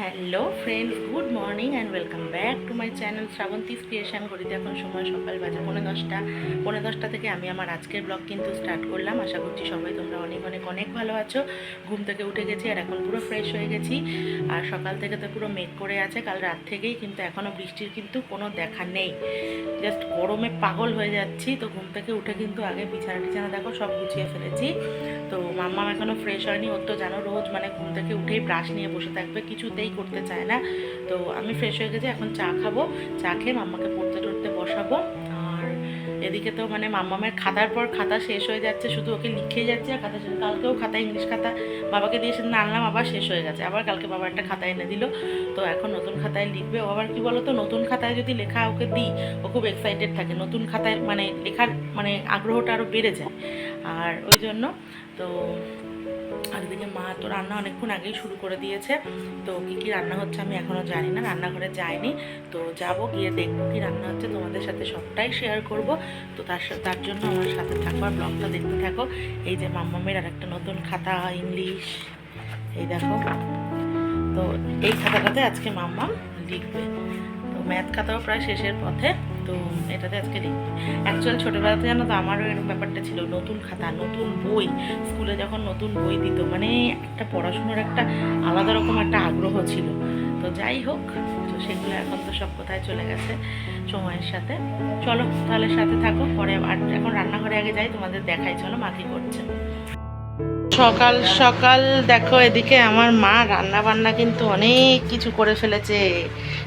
Hello friends good morning and welcome back to my channel Shrabanti creation করিতে এখন সময় সকাল বাজে, পৌনে দশটা। পৌনে দশটা থেকে আমি আমার আজকের ব্লগ কিন্তু স্টার্ট করলাম। আশা করছি সবাই তোমরা অনেক অনেক অনেক ভালো আছো। ঘুম থেকে উঠে গেছি আর এখন পুরো ফ্রেশ হয়ে গেছি। আর সকাল থেকে তো পুরো মেঘ করে আছে, কাল রাত থেকেই কিন্তু এখনও বৃষ্টির কিন্তু কোনো দেখা নেই। জাস্ট গরমে পাগল হয়ে যাচ্ছি, তো ঘুম থেকে উঠে কিন্তু আগে বিছানা টিছানা দেখো, সব গুছিয়ে ফেলেছি। তো মাম্মা এখনও ফ্রেশ হয়নি, ওর তো জানো রোজ মানে ঘুম থেকে উঠেই ব্রাশ নিয়ে বসে থাকবে কিছুতেই করতে চায় না। তো আমি ফ্রেশ হয়ে গেছি, এখন চা খাব। চা খেয়ে মাম্মাকে পড়তে টড়তে বসাবো। আর এদিকে তো মানে মাম্মামের খাতার পর খাতা শেষ হয়ে যাচ্ছে, শুধু ওকে লিখে যাচ্ছে আর খাতা শেষ কালকেও খাতা, ইংলিশ খাতা বাবাকে দিয়ে সেদিন আনলাম, আবার শেষ হয়ে গেছে। আবার কালকে বাবা একটা খাতা এনে দিল। তো এখন নতুন খাতায় লিখবে। ও আবার কি বলো তো নতুন খাতায় যদি লেখা ওকে দিই, ও খুব এক্সাইটেড থাকে। নতুন খাতায় মানে লেখার মানে আগ্রহটা আরও বেড়ে যায়। আর ওই জন্য তো আর এদিকে মা তো রান্না অনেকক্ষণ আগেই শুরু করে দিয়েছে। তো কী কী রান্না হচ্ছে আমি এখনও জানি না, রান্নাঘরে যাইনি। তো যাব, গিয়ে দেখব কী রান্না হচ্ছে। তোমাদের সাথে সবটাই শেয়ার করব। তো তার তার জন্য আমার সাথে থাকবার ব্লগটা দেখতে থাকো। এই যে মাম্মামের আর একটা নতুন খাতা ইংলিশ এই দেখো। তো এই খাতাটাতে আজকে মাম্মাম লিখবে। ম্যাথ খাতাও প্রায় শেষের পথে। তো এটাতে আজকে লিখবে অ্যাকচুয়াল ছোটোবেলাতে জানো তো, আমারও এরকম ব্যাপারটা ছিল। নতুন খাতা, নতুন বই, স্কুলে যখন নতুন বই দিত মানে একটা পড়াশুনোর একটা আলাদা রকম একটা আগ্রহ ছিল। তো যাই হোক, তো সেগুলো এখন তো সব কোথায় চলে গেছে সময়ের সাথে। চলো, তাহলে সাথে থাকো, পরে আর এখন রান্নাঘরে আগে যাই, তোমাদের দেখাই। চলো, মা করছে। সকাল সকাল দেখো এদিকে আমার মা রান্না বান্না কিন্তু অনেক কিছু করে ফেলেছে।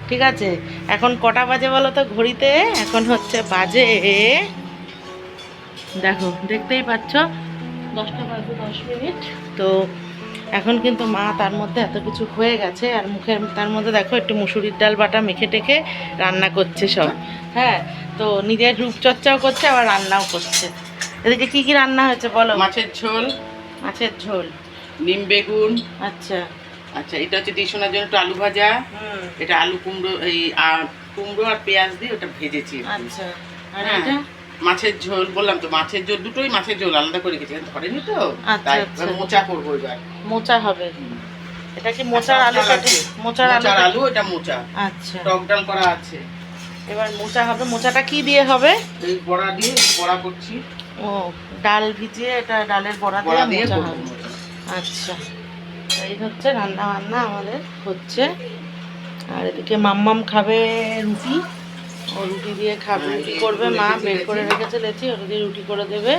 ঠিক আছে? এখন কটা বাজে বলো তো ঘড়িতে? এখন হচ্ছে বাজে দেখো, দেখতেই পাচ্ছ, দশটা বাজে দশ মিনিট। তো এখন কিন্তু মা তার মধ্যে এত কিছু হয়ে গেছে আর মুখের তার মধ্যে দেখো একটু মুসুরির ডাল বাটা মেখে টেখে রান্না করছে সব। হ্যাঁ তো নিজের রূপচর্চাও করছে, আবার রান্নাও করছে। এদিকে কি কি রান্না হয়েছে বলো? মাছের ঝোল মাছের ঝোল। নিম বেগুন। আচ্ছা। আচ্ছা এটা হচ্ছে টিউশনের জন্য একটু আলু ভাজা। এটা আলু কুমড়ো এই আর কুমড়ো আর পেঁয়াজ দিয়ে ওটা ভেজেছি। আচ্ছা। আর হ্যাঁ। এটা? মাছের ঝোল বললাম তো মাছের ঝোল দুটোই মাছের ঝোল আলাদা করে গেছি। ধরেনি তো? আচ্ছা, তাই আচ্ছা। মোচা করব এবার। মোচা হবে। এটা কি মোচার আলু মোচার কাটে মোচার আলু মোচার আলু এটা মোচা। আচ্ছা। টক ডাল করা আছে। এবার মোচা হবে। মোচাটা কি দিয়ে হবে? এই বড়া দিয়ে বড়া করছি। ও ডাল ভিজিয়ে এটা ডালের বড়া দিয়ে মোচা হবে। আচ্ছা। এই হচ্ছে রান্না বান্না আমাদের হচ্ছে। আর এদিকে মাম্মাম খাবে রুটি। ও রুটি দিয়ে খাবে। রুটি করবে? মা বের করে রেখেছে লেচি ওটা দিয়ে রুটি করে দেবে।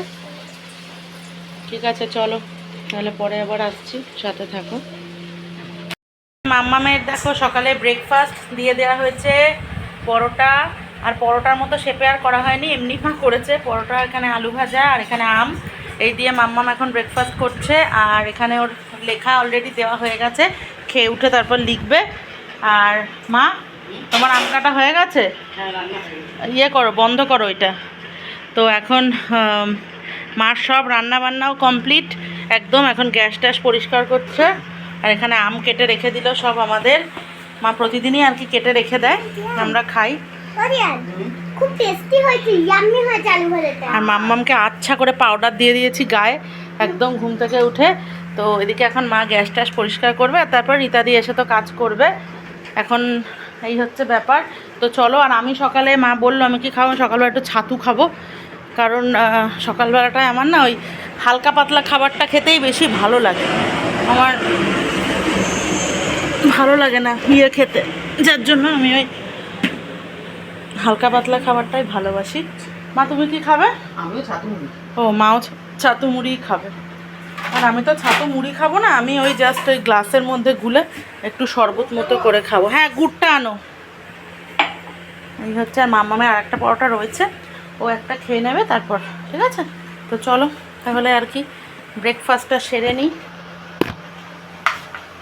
ঠিক আছে চলো। তাহলে পরে আবার আসছি। সাথে থাকো। মাম্মামের দেখো সকালে ব্রেকফাস্ট দিয়ে দেওয়া হয়েছে। পরোটা আর পরোটার মতো শেপে আর করা হয়নি, এমনি মা করেছে। পরোটা, এখানে আলু ভাজা আর এখানে আম। এই দিয়ে মাম্মাম এখন ব্রেকফাস্ট করছে আর এখানে ওর লেখা অলরেডি দেওয়া হয়ে গেছে। খেয়ে উঠে তারপর লিখবে। আর মা, তোমার আম কাটা হয়ে গেছে। ইয়ে করো, বন্ধ করো এটা তো এখন মার সব রান্না বান্নাও কমপ্লিট একদম এখন গ্যাস ট্যাস পরিষ্কার করছে। আর এখানে আম কেটে রেখে দিল সব আমাদের। মা প্রতিদিনই আর কি কেটে রেখে দেয়। আমরা খাই। খুব টেস্টি হয়েছে ইয়াম্মি হয়েছে আলু ভাজাটা আর মাম্মামকে আচ্ছা করে পাউডার দিয়ে দিয়েছি গায়ে। একদম ঘুম থেকে উঠে। তো এদিকে এখন মা গ্যাস ট্যাস পরিষ্কার করবে, আর তারপর রীতাদি এসে তো কাজ করবে। এখন এই হচ্ছে ব্যাপার। তো চলো, আর আমি সকালে মা বলল, আমি কি খাব? সকালবেলা একটু ছাতু খাব। কারণ সকালবেলাটায় আমার না ওই হালকা পাতলা খাবারটা খেতেই বেশি ভালো লাগে। আমার ভালো লাগে না ইয়ে খেতে। যার জন্য আমি ওই হালকা পাতলা খাবারটাই ভালোবাসি। মা তুমি কি খাবে? আমিও ছাতু ও মাও ছাতু মুড়ি খাবে। আর আমি তো ছাতু মুড়ি খাব না আমি ওই জাস্ট ওই গ্লাসের মধ্যে গুলে একটু শরবত মতো করে খাব। হ্যাঁ গুড়টা আনো। এই হচ্ছে আর মামামের আর একটা পরোটা রয়েছে। ও একটা খেয়ে নেবে তারপর ঠিক আছে? তো চলো তাহলে আর কি ব্রেকফাস্টটা সেরে নিই।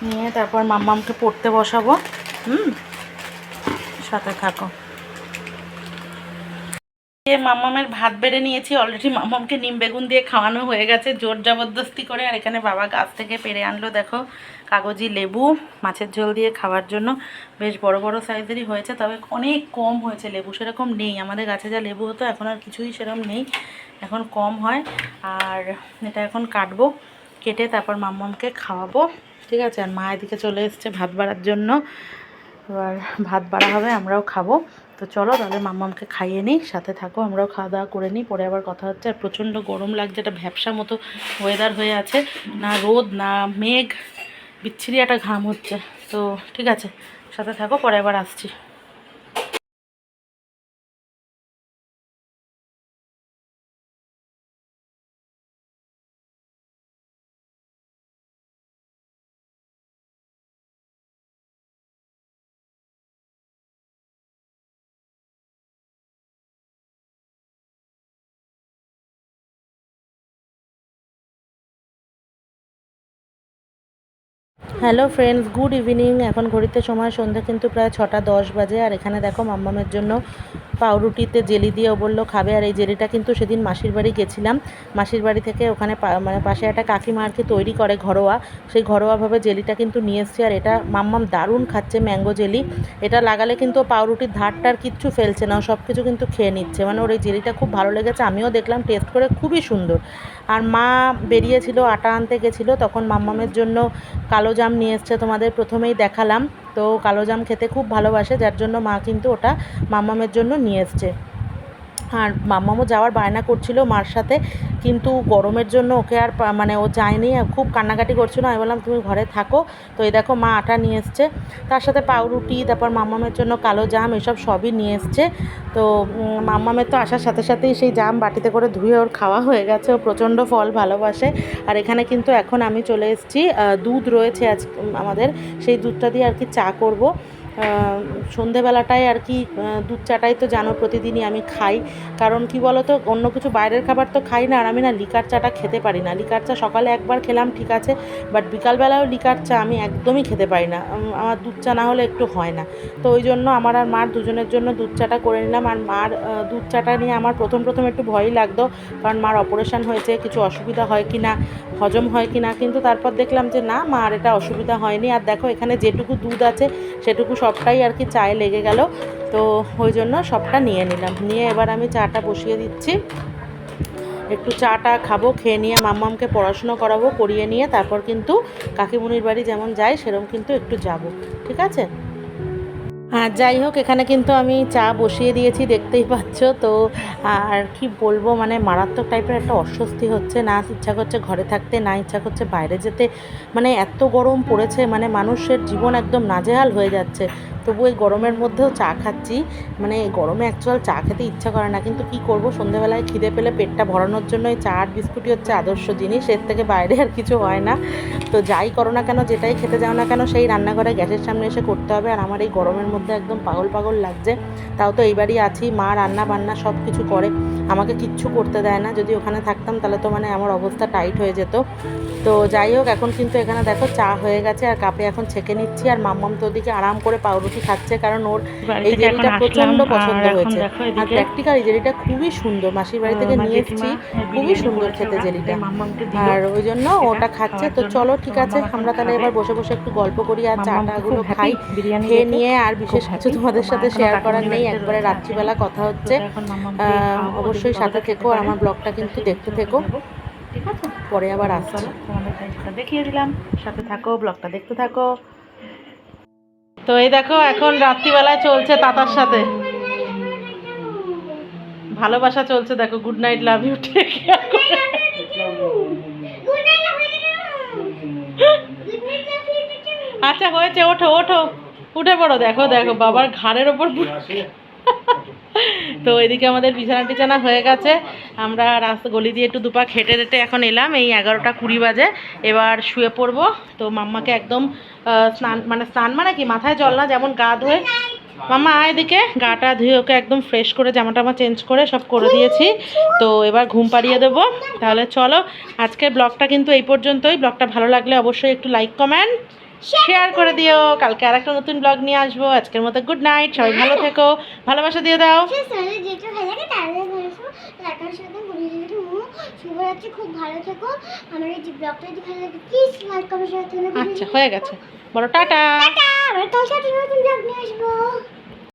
নিয়ে তারপর মাম্মামকে পড়তে বসাবো। হুম সাথে থাকো। দিয়ে মাম্মামের ভাত বেড়ে নিয়েছি অলরেডি মাম্মামকে নিম বেগুন দিয়ে খাওয়ানো হয়ে গেছে, জোর জবরদস্তি করে। আর এখানে বাবা গাছ থেকে পেরে আনলো, দেখো, কাগজি লেবু, মাছের ঝোল দিয়ে খাওয়ার জন্য। বেশ বড় বড় সাইজেরই হয়েছে, তবে অনেক কম হয়েছে লেবু, সেরকম নেই। আমাদের গাছে যা লেবু হতো, এখন আর কিছুই সেরকম নেই। এখন কম হয়, আর এটা এখন কাটবো, কেটে তারপর মাম্মামকে খাওয়াবো। ঠিক আছে, আর মা এদিকে চলে এসছে ভাত বাড়ার জন্য। এবার ভাত বাড়া হবে, আমরাও খাব। তো চলো, তাহলে মাম্মামকে খাইয়ে নিই, সাথে থাকো, আমরাও খাওয়া দাওয়া করে নিই। পরে আবার কথা হচ্ছে, আর প্রচণ্ড গরম লাগছে, একটা ভ্যাবসা মতো ওয়েদার হয়ে আছে। না রোদ, না মেঘ, বিচ্ছিরি একটা ঘাম হচ্ছে। তো ঠিক আছে, সাথে থাকো, পরে আবার আসছি। Hello friends, good evening. এখন ঘড়িতে সময় সন্ধ্যা কিন্তু প্রায় ছটা দশ বাজে। আর এখানে দেখো মাম্মামের জন্য পাউরুটিতে জেলি দিয়ে ও বলল, খাবে? আর এই জেলিটা কিন্তু সেদিন মাসির বাড়ি গেছিলাম। মাসির বাড়ি থেকে ওখানে মানে পাশে একটা কাকিমা আর কি তৈরি করে ঘরোয়া। সেই ঘরোয়াভাবে জেলিটা কিন্তু নিয়ে এসছি আর এটা মাম্মাম দারুণ খাচ্ছে ম্যাঙ্গো জেলি। এটা লাগালে কিন্তু পাউরুটির ধারটার কিচ্ছু ফেলছে না। সব কিছু কিন্তু খেয়ে নিচ্ছে। মানে ওর এই জেলিটা খুব ভালো লেগেছে। আমিও দেখলাম, টেস্ট করে খুবই সুন্দর। আর মা বেরিয়েছিল, আটা আনতে গেছিল। তখন মাম্মামের জন্য কালো জাম নিয়ে এসছে তোমাদের। প্রথমেই দেখালাম। তো কালো জাম খেতে খুব ভালোবাসে, যার জন্য মা কিন্তু ওটা মামামের জন্য নিয়ে এসছে। আর মাম্মামও যাওয়ার বায়না করছিল মার সাথে কিন্তু গরমের জন্য ওকে আর মানে ও যায়নি খুব কান্নাকাটি করছিল। আমি বললাম তুমি ঘরে থাকো। তো এই দেখো মা আটা নিয়ে এসছে। তার সাথে পাউরুটি তারপর মাম্মামের জন্য কালো জাম এসব সবই নিয়ে এসছে। তো উম, মাম্মামের তো আসার সাথে সাথেই সেই জাম বাটিতে করে ধুয়ে ওর খাওয়া হয়ে গেছে। ও প্রচণ্ড ফল ভালোবাসে। আর এখানে কিন্তু এখন আমি চলে এসেছি। দুধ রয়েছে আজ আমাদের। সেই দুধটা দিয়ে আর কি চা করব। সন্ধেবেলাটায় আর কি দুধ চাটাই তো জানো প্রতিদিনই আমি খাই। কারণ কি বলো তো অন্য কিছু বাইরের খাবার তো খাই না, আর আমি না লিকার চাটা খেতে পারি না। লিকার চা সকালে একবার খেলাম, ঠিক আছে বাট বিকালবেলাও লিকার চা আমি একদমই খেতে পারি না। আমার দুধ চা না হলে একটু হয় না। তো ওই জন্য আমার আর মার দুজনের জন্য দুধ চাটা করে নিলাম। আর মার দুধ চাটা নিয়ে আমার প্রথম প্রথম একটু ভয়ই লাগতো, কারণ মার অপারেশান হয়েছে, কিছু অসুবিধা হয় কি না হজম হয় কি না কিন্তু তারপর দেখলাম যে না মার এটা অসুবিধা হয়নি। আর দেখো, এখানে যেটুকু দুধ আছে, সেটুকু সবটাই আর কি চায়ে লেগে গেল। তো ওই জন্য সবটা নিয়ে নিলাম। নিয়ে এবার আমি চাটা বসিয়ে দিচ্ছি। একটু চাটা খাব, খেয়ে নিয়ে মাম্মামকে পড়াশুনো করাবো, করিয়ে নিয়ে তারপর কিন্তু কাকিমুনির বাড়ি যেমন যাই সেরকম কিন্তু একটু যাব। ঠিক আছে? আর যাই হোক, এখানে কিন্তু আমি চা বসিয়ে দিয়েছি, দেখতেই পাচ্ছ। তো, আর কি বলব মানে মারাত্মক টাইপের একটা অস্বস্তি হচ্ছে, না ইচ্ছা করছে ঘরে থাকতে, না ইচ্ছা করছে বাইরে যেতে। মানে এত গরম পড়েছে মানে মানুষের জীবন একদম নাজেহাল হয়ে যাচ্ছে। তবু এই গরমের মধ্যেও চা খাচ্ছি। মানে গরমে অ্যাকচুয়াল চা খেতে ইচ্ছা করে না, কিন্তু কি করব সন্ধ্যেবেলায় খিদে পেলে পেটটা ভরানোর জন্য এই চা আর বিস্কুটই হচ্ছে আদর্শ জিনিস, এর থেকে বাইরে আর কিছু হয় না। তো যাই করো না কেন, যেটাই খেতে যাও না কেন, সেই রান্নাঘরে গ্যাসের সামনে এসে করতে হবে, আর আমার এই গরমের মধ্যে একদম পাগল পাগল লাগছে। তাও তো এইবারই আছি মা রান্না বান্না সব কিছু করে। আমাকে কিচ্ছু করতে দেয় না যদি ওখানে থাকতাম তাহলে তো মানে আমার অবস্থা টাইট হয়ে যেত। তো যাই হোক এখন কিন্তু এখানে দেখো চা হয়ে গেছে আর কাপে এখন ছেঁকে নিচ্ছি আর মাম্মাম তো ওদিকে আরাম করে পাউরুটি খাচ্ছে কারণ ওর এই জেলিটা প্রচণ্ড পছন্দ হয়েছে। আর প্র্যাকটিক্যাল এই জেলিটা খুবই সুন্দর। মাসির বাড়ি থেকে নিয়ে এসেছি খুবই সুন্দর খেতে জেলিটা। আর ওই জন্য ওটা খাচ্ছে। তো চলো ঠিক আছে আমরা তাহলে এবার বসে বসে একটু গল্প করি আর চাটা গুলো খাই খেয়ে নিয়ে আর বিশেষ কিছু তোমাদের সাথে শেয়ার করার নেই। একবারে রাত্রিবেলা কথা হচ্ছে। অবশ্যই সাথে থেকো আর আমার ব্লগটা কিন্তু দেখতে থেকো। ঠিক আছে? পরে আবার আসছি। তোমাদের দেখিয়ে দিলাম সাথে থাকো ব্লগটা দেখতে থাকো। তো এই দেখো এখন রাত্রিবেলায় চলছে তাতার সাথে। ভালোবাসা চলছে দেখো good night love you take আচ্ছা হয়েছে ওঠো ওঠো। উঠে পড়ো দেখো দেখো বাবার ঘাড়ের ওপর তো এদিকে আমাদের বিছানা টিছানা হয়ে গেছে। আমরা রাস্তা গলি দিয়ে একটু দুপা খেটে টেটে এখন এলাম এই এগারোটা কুড়ি বাজে। এবার শুয়ে পড়ব। তো মাম্মাকে একদম স্নান মানে স্নান মানে কি মাথায় জল না যেমন গা ধুয়ে। মাম্মা আয় এদিকে। গাটা ধুয়ে ওকে একদম ফ্রেশ করে জামা টামা চেঞ্জ করে সব করে দিয়েছি। তো এবার ঘুম পাড়িয়ে দেবো। তাহলে চলো আজকের ব্লগটা কিন্তু এই পর্যন্তই। ব্লগটা ভালো লাগলে অবশ্যই একটু লাইক কমেন্ট শেয়ার করে দিও। কালকে আর একটা নতুন ব্লগ নিয়ে আসব। আজকের মতো গুড নাইট সবাই ভালো থেকো। ভালোবাসা দিয়ে দাও। শুভরাত্রি খুব ভালো থেকো। আমার এই যে ব্লগটা যদি ভালো লাগে প্লিজ লাইক কমেন্ট শেয়ার আচ্ছা হয়ে গেছে। বড় টাটা। টাটা আবার কাল সাথে নতুন ব্লগ নিয়ে আসব।